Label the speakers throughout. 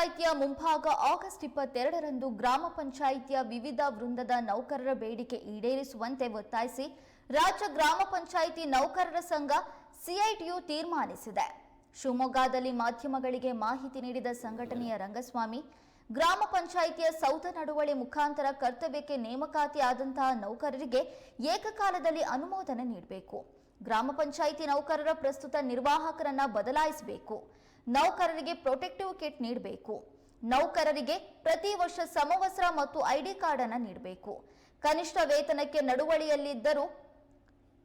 Speaker 1: ಪಂಚಾಯಿತಿಯ ಮುಂಭಾಗ ಆಗಸ್ಟ್ ಇಪ್ಪತ್ತೆರಡರಂದು ಗ್ರಾಮ ಪಂಚಾಯಿತಿಯ ವಿವಿಧ ವೃಂದದ ನೌಕರರ ಬೇಡಿಕೆ ಈಡೇರಿಸುವಂತೆ ಒತ್ತಾಯಿಸಿ ರಾಜ್ಯ ಗ್ರಾಮ ಪಂಚಾಯಿತಿ ನೌಕರರ ಸಂಘ ಸಿಐಟಿಯು ತೀರ್ಮಾನಿಸಿದೆ. ಶಿವಮೊಗ್ಗದಲ್ಲಿ ಮಾಧ್ಯಮಗಳಿಗೆ ಮಾಹಿತಿ ನೀಡಿದ ಸಂಘಟನೆಯ ರಂಗಸ್ವಾಮಿ, ಗ್ರಾಮ ಪಂಚಾಯಿತಿಯ ಸೌಧ ನಡುವಳಿ ಮುಖಾಂತರ ಕರ್ತವ್ಯಕ್ಕೆ ನೇಮಕಾತಿ ಆದಂತಹ ನೌಕರರಿಗೆ ಏಕಕಾಲದಲ್ಲಿ ಅನುಮೋದನೆ ನೀಡಬೇಕು. ಗ್ರಾಮ ಪಂಚಾಯಿತಿ ನೌಕರರ ಪ್ರಸ್ತುತ ನಿರ್ವಾಹಕರನ್ನ ಬದಲಾಯಿಸಬೇಕು. ನೌಕರರಿಗೆ ಪ್ರೊಟೆಕ್ಟಿವ್ ಕಿಟ್ ನೀಡಬೇಕು. ನೌಕರರಿಗೆ ಪ್ರತಿ ವರ್ಷ ಸಮವಸ್ತ್ರ ಮತ್ತು ಐಡಿ ಕಾರ್ಡ್ ಅನ್ನು ನೀಡಬೇಕು. ಕನಿಷ್ಠ ವೇತನಕ್ಕೆ ನಡುವಳಿಯಲ್ಲಿದ್ದರೂ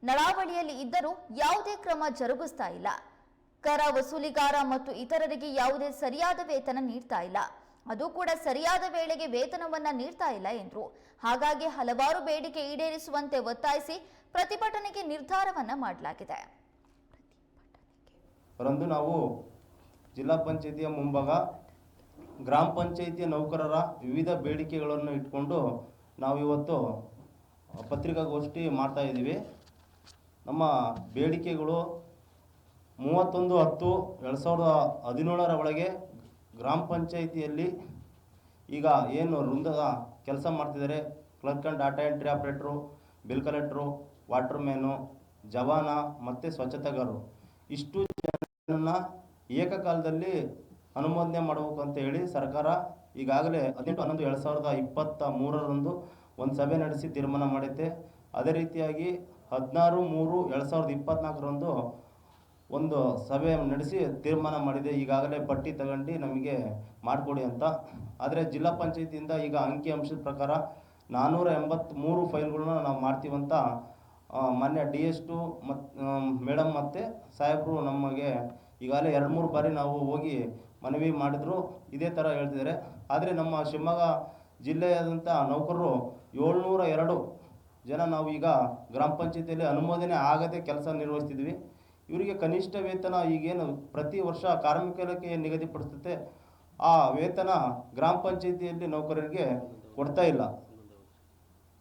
Speaker 1: ನಡಾವಳಿಯಲ್ಲಿ ಇದ್ದರೂ ಯಾವುದೇ ಕ್ರಮ ಜರುಗಿಸ್ತಾ ಇಲ್ಲ. ಕರ ವಸೂಲಿಗಾರ ಮತ್ತು ಇತರರಿಗೆ ಯಾವುದೇ ಸರಿಯಾದ ವೇತನ ನೀಡ್ತಾ ಇಲ್ಲ. ಅದು ಕೂಡ ಸರಿಯಾದ ವೇಳೆಗೆ ವೇತನವನ್ನ ನೀಡ್ತಾ ಇಲ್ಲ ಎಂದರು. ಹಾಗಾಗಿ ಹಲವಾರು ಬೇಡಿಕೆ ಈಡೇರಿಸುವಂತೆ ಒತ್ತಾಯಿಸಿ ಪ್ರತಿಭಟನೆಗೆ ನಿರ್ಧಾರವನ್ನ ಮಾಡಲಾಗಿದೆ.
Speaker 2: ನಾವು ಜಿಲ್ಲಾ ಪಂಚಾಯಿತಿಯ ಮುಂಭಾಗ, ಗ್ರಾಮ ಪಂಚಾಯಿತಿಯ ನೌಕರರ ವಿವಿಧ ಬೇಡಿಕೆಗಳನ್ನು ಇಟ್ಕೊಂಡು ನಾವಿವತ್ತು ಪತ್ರಿಕಾಗೋಷ್ಠಿ ಮಾಡ್ತಾ ಇದ್ದೀವಿ. ನಮ್ಮ ಬೇಡಿಕೆಗಳು ಮೂವತ್ತೊಂದು ಹತ್ತು ಎರಡು ಸಾವಿರದ ಹದಿನೇಳರ ಒಳಗೆ ಗ್ರಾಮ ಪಂಚಾಯಿತಿಯಲ್ಲಿ ಈಗ ಏನು ವೃಂದದ ಕೆಲಸ ಮಾಡ್ತಿದ್ದಾರೆ. ಕ್ಲರ್ಕ್ ಆ್ಯಂಡ್ ಡಾಟಾ ಎಂಟ್ರಿ ಆಪ್ರೇಟ್ರು, ಬಿಲ್ ಕಲೆಕ್ಟ್ರು ವಾಟರ್ ಮ್ಯಾನು ಜವಾನ ಮತ್ತು ಸ್ವಚ್ಛತೆಗಾರರು. ಇಷ್ಟು ಜನನ್ನ ಏಕಕಾಲದಲ್ಲಿ ಅನುಮೋದನೆ ಮಾಡಬೇಕು ಅಂತ ಹೇಳಿ ಸರ್ಕಾರ ಈಗಾಗಲೇ ಹದಿನೆಂಟು, ಹನ್ನೊಂದು, ಎರಡು ಸಾವಿರದ ಇಪ್ಪತ್ತ ಮೂರರಂದು ಒಂದು ಸಭೆ ನಡೆಸಿ ತೀರ್ಮಾನ ಮಾಡೈತೆ ಅದೇ ರೀತಿಯಾಗಿ ಹದಿನಾರು, ಮೂರು, ಎರಡು ಸಾವಿರದ ಇಪ್ಪತ್ತ್ನಾಲ್ಕರಂದು ಒಂದು ಸಭೆ ನಡೆಸಿ ತೀರ್ಮಾನ ಮಾಡಿದೆ. ಈಗಾಗಲೇ ಪಟ್ಟಿ ತಗೊಂಡು ನಮಗೆ ಮಾಡಿಕೊಡಿ ಅಂತ. ಆದರೆ ಜಿಲ್ಲಾ ಪಂಚಾಯತಿಯಿಂದ ಈಗ ಅಂಕಿ ಅಂಶದ ಪ್ರಕಾರ ನಾನ್ನೂರ ಎಂಬತ್ತ್ಮೂರು ಫೈಲ್ಗಳನ್ನ ನಾವು ಮಾಡ್ತೀವಂತ ಮಾನ್ಯ ಡಿ ಎಸ್ ಟು ಮತ್ತು ಮೇಡಮ್ ಮತ್ತು ಸಾಹೇಬರು ನಮಗೆ ಈಗಾಗಲೇ ಎರಡು ಮೂರು ಬಾರಿ ನಾವು ಹೋಗಿ ಮನವಿ ಮಾಡಿದ್ರು, ಇದೇ ಥರ ಹೇಳ್ತಿದ್ದಾರೆ. ಆದರೆ ನಮ್ಮ ಶಿವಮೊಗ್ಗ ಜಿಲ್ಲೆಯಾದಂಥ ನೌಕರರು ಏಳ್ನೂರ ಎರಡು ಜನ ನಾವು ಈಗ ಗ್ರಾಮ ಪಂಚಾಯತಿಯಲ್ಲಿ ಅನುಮೋದನೆ ಆಗದೆ ಕೆಲಸ ನಿರ್ವಹಿಸ್ತಿದ್ವಿ. ಇವರಿಗೆ ಕನಿಷ್ಠ ವೇತನ ಈಗೇನು ಪ್ರತಿ ವರ್ಷ ಕಾರ್ಮಿಕ ಇಲಾಖೆ ಏನು ನಿಗದಿಪಡಿಸುತ್ತೆ, ಆ ವೇತನ ಗ್ರಾಮ ಪಂಚಾಯತಿಯಲ್ಲಿ ನೌಕರರಿಗೆ ಕೊಡ್ತಾ ಇಲ್ಲ.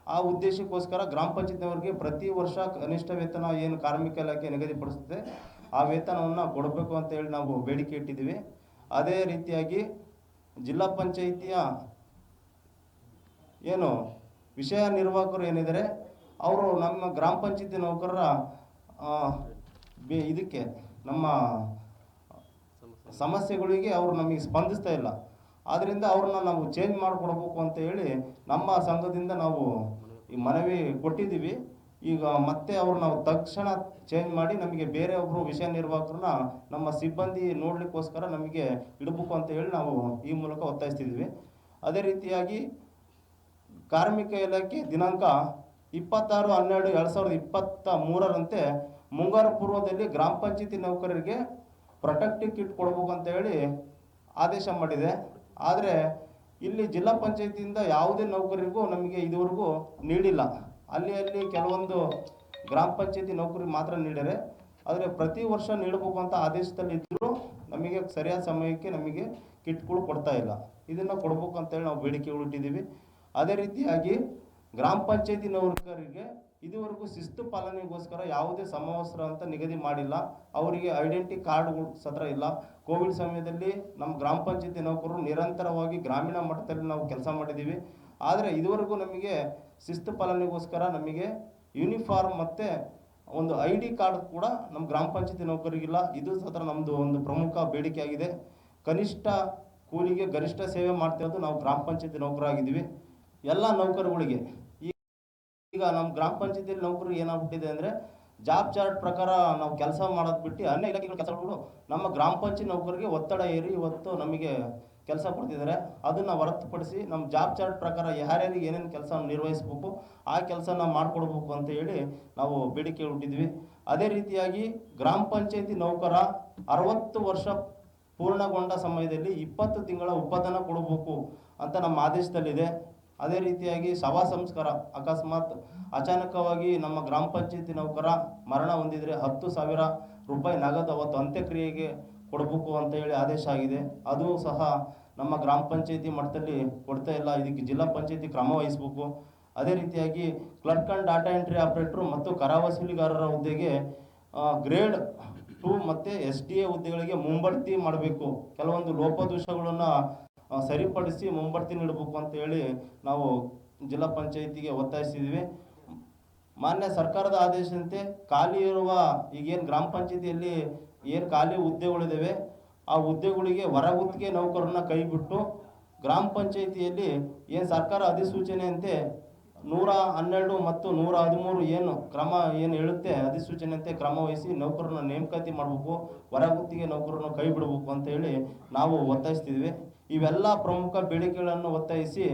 Speaker 2: ಆ ಉದ್ದೇಶಕ್ಕೋಸ್ಕರ ಗ್ರಾಮ ಪಂಚಾಯತಿಯವರಿಗೆ ಪ್ರತಿ ವರ್ಷ ಕನಿಷ್ಠ ವೇತನ ಏನು ಕಾರ್ಮಿಕ ಇಲಾಖೆ ನಿಗದಿಪಡಿಸುತ್ತೆ ಆ ವೇತನವನ್ನು ಕೊಡಬೇಕು ಅಂತ ಹೇಳಿ ನಾವು ಬೇಡಿಕೆ ಇಟ್ಟಿದ್ದೀವಿ. ಅದೇ ರೀತಿಯಾಗಿ ಜಿಲ್ಲಾ ಪಂಚಾಯಿತಿಯ ಏನು ವಿಷಯ ನಿರ್ವಾಹಕರು ಏನಿದ್ದಾರೆ, ಅವರು ನಮ್ಮ ಗ್ರಾಮ ಪಂಚಾಯತಿ ನೌಕರರ ಇದಕ್ಕೆ ನಮ್ಮ ಸಮಸ್ಯೆಗಳಿಗೆ ಅವರು ನಮಗೆ ಸ್ಪಂದಿಸ್ತಾ ಇಲ್ಲ. ಆದ್ದರಿಂದ ಅವ್ರನ್ನ ನಾವು ಚೇಂಜ್ ಮಾಡಿಕೊಡ್ಬೇಕು ಅಂತ ಹೇಳಿ ನಮ್ಮ ಸಂಘದಿಂದ ನಾವು ಈ ಮನವಿ ಕೊಟ್ಟಿದ್ದೀವಿ. ಈಗ ಮತ್ತೆ ಅವ್ರು ನಾವು ತಕ್ಷಣ ಚೇಂಜ್ ಮಾಡಿ ನಮಗೆ ಬೇರೆ ಒಬ್ಬರು ವಿಷಯ ನಿರ್ವಾಹಕರನ್ನ ನಮ್ಮ ಸಿಬ್ಬಂದಿ ನೋಡಲಿಕ್ಕೋಸ್ಕರ ನಮಗೆ ಇಡಬೇಕು ಅಂತ ಹೇಳಿ ನಾವು ಈ ಮೂಲಕ ಒತ್ತಾಯಿಸ್ತಿದ್ವಿ. ಅದೇ ರೀತಿಯಾಗಿ ಕಾರ್ಮಿಕ ಇಲಾಖೆ ದಿನಾಂಕ ಇಪ್ಪತ್ತಾರು, ಹನ್ನೆರಡು, ಎರಡು ಸಾವಿರದ ಇಪ್ಪತ್ತ ಮೂರರಂತೆ ಮುಂಗಾರು ಪೂರ್ವದಲ್ಲಿ ಗ್ರಾಮ ಪಂಚಾಯತಿ ನೌಕರರಿಗೆ ಪ್ರೊಟೆಕ್ಟಿವ್ ಕಿಟ್ ಕೊಡಬೇಕು ಅಂತ ಹೇಳಿ ಆದೇಶ ಮಾಡಿದೆ. ಆದರೆ ಇಲ್ಲಿ ಜಿಲ್ಲಾ ಪಂಚಾಯತಿಯಿಂದ ಯಾವುದೇ ನೌಕರರಿಗೂ ನಮಗೆ ಇದುವರೆಗೂ ನೀಡಿಲ್ಲ. ಅಲ್ಲಿ ಅಲ್ಲಿ ಕೆಲವೊಂದು ಗ್ರಾಮ ಪಂಚಾಯತಿ ನೌಕರಿ ಮಾತ್ರ ನೀಡಿದರೆ ಆದರೆ ಪ್ರತಿ ವರ್ಷ ನೀಡಬೇಕು ಅಂತ ಆದೇಶದಲ್ಲಿ ಇದ್ದರೂ ನಮಗೆ ಸರಿಯಾದ ಸಮಯಕ್ಕೆ ನಮಗೆ ಕಿಟ್ಗಳು ಕೊಡ್ತಾ ಇಲ್ಲ. ಇದನ್ನು ಕೊಡ್ಬೇಕು ಅಂತೇಳಿ ನಾವು ಬೇಡಿಕೆ ಇಟ್ಟಿದ್ದೀವಿ ಅದೇ ರೀತಿಯಾಗಿ ಗ್ರಾಮ ಪಂಚಾಯತಿ ನೌಕರರಿಗೆ ಇದುವರೆಗೂ ಶಿಸ್ತು ಪಾಲನೆಗೋಸ್ಕರ ಯಾವುದೇ ಸಮವಸ್ತ್ರ ಅಂತ ನಿಗದಿ ಮಾಡಿಲ್ಲ. ಅವರಿಗೆ ಐಡೆಂಟಿ ಕಾರ್ಡ್ಗಳು ಸತ್ರ ಇಲ್ಲ. ಕೋವಿಡ್ ಸಮಯದಲ್ಲಿ ನಮ್ಮ ಗ್ರಾಮ ಪಂಚಾಯತಿ ನೌಕರರು ನಿರಂತರವಾಗಿ ಗ್ರಾಮೀಣ ಮಟ್ಟದಲ್ಲಿ ನಾವು ಕೆಲಸ ಮಾಡಿದ್ದೀವಿ. ಆದರೆ ಇದುವರೆಗೂ ನಮಗೆ ಶಿಸ್ತು ಪಾಲನೆಗೋಸ್ಕರ ನಮಗೆ ಯೂನಿಫಾರ್ಮ್ ಮತ್ತು ಒಂದು ಐ ಡಿ ಕಾರ್ಡ್ ಕೂಡ ನಮ್ಮ ಗ್ರಾಮ ಪಂಚಾಯತಿ ನೌಕರಿಗಿಲ್ಲ ಇದು ಸತ್ರ ನಮ್ಮದು ಒಂದು ಪ್ರಮುಖ ಬೇಡಿಕೆಯಾಗಿದೆ ಕನಿಷ್ಠ ಕೂಲಿಗೆ ಗರಿಷ್ಠ ಸೇವೆ ಮಾಡ್ತಿರೋದು ನಾವು ಗ್ರಾಮ ಪಂಚಾಯತಿ ನೌಕರಾಗಿದ್ದೀವಿ. ಎಲ್ಲ ನೌಕರುಗಳಿಗೆ. ಈಗ ನಮ್ಮ ಗ್ರಾಮ ಪಂಚಾಯತಿಯಲ್ಲಿ ನೌಕರು ಏನಾಗ್ಬಿಟ್ಟಿದೆ ಅಂದರೆ ಜಾಬ್ ಚಾರ್ಟ್ ಪ್ರಕಾರ ನಾವು ಕೆಲಸ ಮಾಡೋದು ಬಿಟ್ಟು ಅನ್ಯ ಇಲಾಖೆಗಳ ಕೆಲಸಗಳು ನಮ್ಮ ಗ್ರಾಮ ಪಂಚಾಯತ್ ನೌಕರಿಗೆ ಒತ್ತಡ ಏರಿ ಇವತ್ತು ನಮಗೆ ಕೆಲಸ ಕೊಡ್ತಿದ್ದಾರೆ ಅದನ್ನು ಹೊರತುಪಡಿಸಿ ನಮ್ಮ ಜಾಬ್ ಚಾರ್ಟ್ ಪ್ರಕಾರ ಯಾರ್ಯಾರಿಗೆ ಏನೇನು ಕೆಲಸ ನಿರ್ವಹಿಸಬೇಕು, ಆ ಕೆಲಸನ ಮಾಡಿಕೊಡ್ಬೇಕು ಅಂತ ಹೇಳಿ ನಾವು ಬೇಡಿಕೆ ಹುಟ್ಟಿದ್ವಿ ಅದೇ ರೀತಿಯಾಗಿ ಗ್ರಾಮ ಪಂಚಾಯತಿ ನೌಕರ ಅರವತ್ತು ವರ್ಷ ಪೂರ್ಣಗೊಂಡ ಸಮಯದಲ್ಲಿ ಇಪ್ಪತ್ತು ತಿಂಗಳ ಉಪಧನ ಕೊಡಬೇಕು ಅಂತ ನಮ್ಮ ಆದೇಶದಲ್ಲಿದೆ. ಅದೇ ರೀತಿಯಾಗಿ ಸಭಾ ಸಂಸ್ಕಾರ ಅಕಸ್ಮಾತ್ ಅಚಾನಕವಾಗಿ ನಮ್ಮ ಗ್ರಾಮ ಪಂಚಾಯತಿ ನೌಕರ ಮರಣ ಹೊಂದಿದರೆ ಹತ್ತು ಸಾವಿರ ರೂಪಾಯಿ ನಗದು ಅವತ್ತು ಅಂತ್ಯಕ್ರಿಯೆಗೆ ಕೊಡಬೇಕು ಅಂತ ಹೇಳಿ ಆದೇಶ ಆಗಿದೆ. ಅದು ಸಹ ನಮ್ಮ ಗ್ರಾಮ ಪಂಚಾಯತಿ ಮಟ್ಟದಲ್ಲಿ ಕೊಡ್ತಾ ಇಲ್ಲ. ಇದಕ್ಕೆ ಜಿಲ್ಲಾ ಪಂಚಾಯತಿ ಕ್ರಮ ವಹಿಸಬೇಕು. ಅದೇ ರೀತಿಯಾಗಿ ಕ್ಲರ್ಕ್ ಅಂಡ್ ಡಾಟಾ ಎಂಟ್ರಿ ಆಪ್ರೇಟ್ರು ಮತ್ತು ಕರ ವಸೂಲಿಗಾರರ ಹುದ್ದೆಗೆ ಗ್ರೇಡ್ ಟು ಮತ್ತು ಎಸ್ ಡಿ ಎ ಹುದ್ದೆಗಳಿಗೆ ಮುಂಬಡ್ತಿ ಮಾಡಬೇಕು. ಕೆಲವೊಂದು ಲೋಪದೋಷಗಳನ್ನು ಸರಿಪಡಿಸಿ ಮುಂಬಡ್ತಿ ನೀಡಬೇಕು ಅಂತ ಹೇಳಿ ನಾವು ಜಿಲ್ಲಾ ಪಂಚಾಯಿತಿಗೆ ಒತ್ತಾಯಿಸಿದ್ವಿ. ಮಾನ್ಯ ಸರ್ಕಾರದ ಆದೇಶದಂತೆ ಖಾಲಿ ಇರುವ ಈಗೇನು ಗ್ರಾಮ ಪಂಚಾಯತಿಯಲ್ಲಿ ಏನು ಖಾಲಿ ಹುದ್ದೆಗಳಿದ್ದಾವೆ ಆ ಹುದ್ದೆಗಳಿಗೆ ಹೊರ ನೌಕರರನ್ನ ಕೈಬಿಟ್ಟು ಗ್ರಾಮ ಪಂಚಾಯಿತಿಯಲ್ಲಿ ಏನು ಸರ್ಕಾರ ಅಧಿಸೂಚನೆಯಂತೆ ನೂರ ಹನ್ನೆರಡು ಮತ್ತು ನೂರ ಹದಿಮೂರು ಏನು ಕ್ರಮ ಏನು ಹೇಳುತ್ತೆ, ಅಧಿಸೂಚನೆಯಂತೆ ಕ್ರಮ ವಹಿಸಿ ನೌಕರರನ್ನ ನೇಮಕಾತಿ ಮಾಡಬೇಕು ಹೊರ ಗುತ್ತಿಗೆ ನೌಕರರನ್ನು ಕೈ ಬಿಡಬೇಕು ಅಂತ ಹೇಳಿ ನಾವು ಒತ್ತಾಯಿಸ್ತಿದ್ವಿ. ಇವೆಲ್ಲ ಪ್ರಮುಖ ಬೇಡಿಕೆಗಳನ್ನು ಒತ್ತಾಯಿಸಿ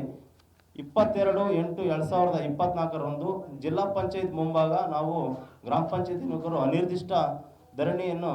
Speaker 2: ಇಪ್ಪತ್ತೆರಡು ಎಂಟು ಎರಡು ಸಾವಿರದ ಇಪ್ಪತ್ನಾಲ್ಕರಂದು ಜಿಲ್ಲಾ ಪಂಚಾಯತ್ ಮುಂಭಾಗ ನಾವು ಗ್ರಾಮ ಪಂಚಾಯತಿ ನೌಕರರು ಅನಿರ್ದಿಷ್ಟ ಧರಣಿಯನ್ನು